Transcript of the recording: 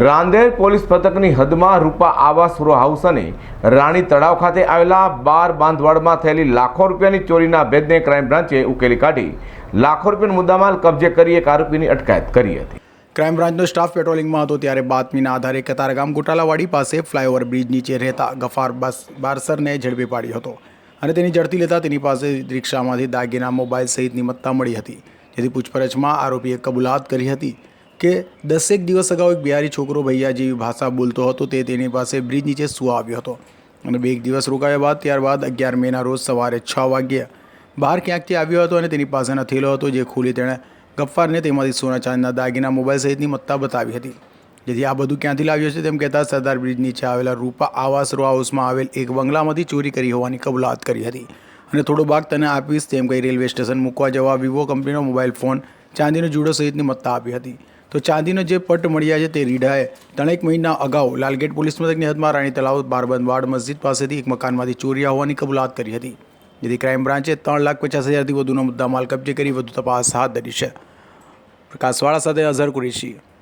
Rander police પથકની હદમાં રૂપા આવાસ row house અને રાણી તળાવ ખાતે આવેલા બાર બાંધવાડમાં થયેલી લાખો રૂપિયાની ચોરીના ભેદને ક્રાઇમ બ્રાન્ચે ઉકેલી કાઢી. લાખો રૂપિયાનો મુદ્દામાલ કબજે કરી એક આરોપીની અટકાયત કરી હતી. ક્રાઇમ બ્રાન્ચનો સ્ટાફ પેટ્રોલિંગમાં હતો ત્યારે બાતમીના આધારે કતારગામ ગોટાલાવાડી પાસે ફ્લાયઓવર બ્રિજ નીચે રહેતા ગફાર બારસરને ઝડપી પાડ્યો હતો અને તેની ઝડપી લેતા તેની પાસે રિક્ષામાંથી દાગીના, મોબાઈલ સહિતની મત્તા મળી હતી. જેથી પૂછપરછમાં આરોપીએ કબૂલાત કરી હતી. કે દસેક દિવસ અગાઉ એક બિહારી છોકરો ભૈયા જેવી ભાષા બોલતો હતો તે તેની પાસે બ્રિજ નીચે સુવા આવ્યો હતો. અને બે એક દિવસ રોકાયા બાદ ત્યારબાદ અગિયાર મેના રોજ સવારે છ વાગ્યે બહાર ક્યાંકથી આવ્યો હતો અને તેની પાસેના થેલો હતો જે ખોલી તેણે ગફ્ફારને તેમાંથી સોના ચાંદના દાગીના મોબાઈલ સહિતની મત્તા બતાવી હતી. જેથી આ બધું ક્યાંથી લાવ્યો છે તેમ કહેતા સરદાર બ્રિજ નીચે આવેલા રૂપા આવાસ રો હાઉસમાં આવેલ એક બંગલામાંથી ચોરી કરી હોવાની કબૂલાત કરી હતી. અને થોડો ભાગ તને આપીશ તેમ કહી રેલવે સ્ટેશન મૂકવા જવા વિવો કંપનીનો મોબાઈલ ફોન ચાંદીનો જુડો સહિતની મત્તા આપી હતી. તો ચાંદીનો જે પટ મળ્યા છે તે રીઢાએ ત્રણેક મહિના અગાઉ લાલગેટ પોલીસ મથકની હદમાં રાણી તલાવ બારબંધ વાડ મસ્જિદ પાસેથી એક મકાનમાંથી ચોર્યા હોવાની કબૂલાત કરી હતી. જેથી ક્રાઇમ બ્રાન્ચે ત્રણ લાખ પચાસ હજારથી વધુનો મુદ્દામાલ કબજે કરી વધુ તપાસ હાથ ધરી છે. પ્રકાશવાળા સાથે અઝહર કુરેશી.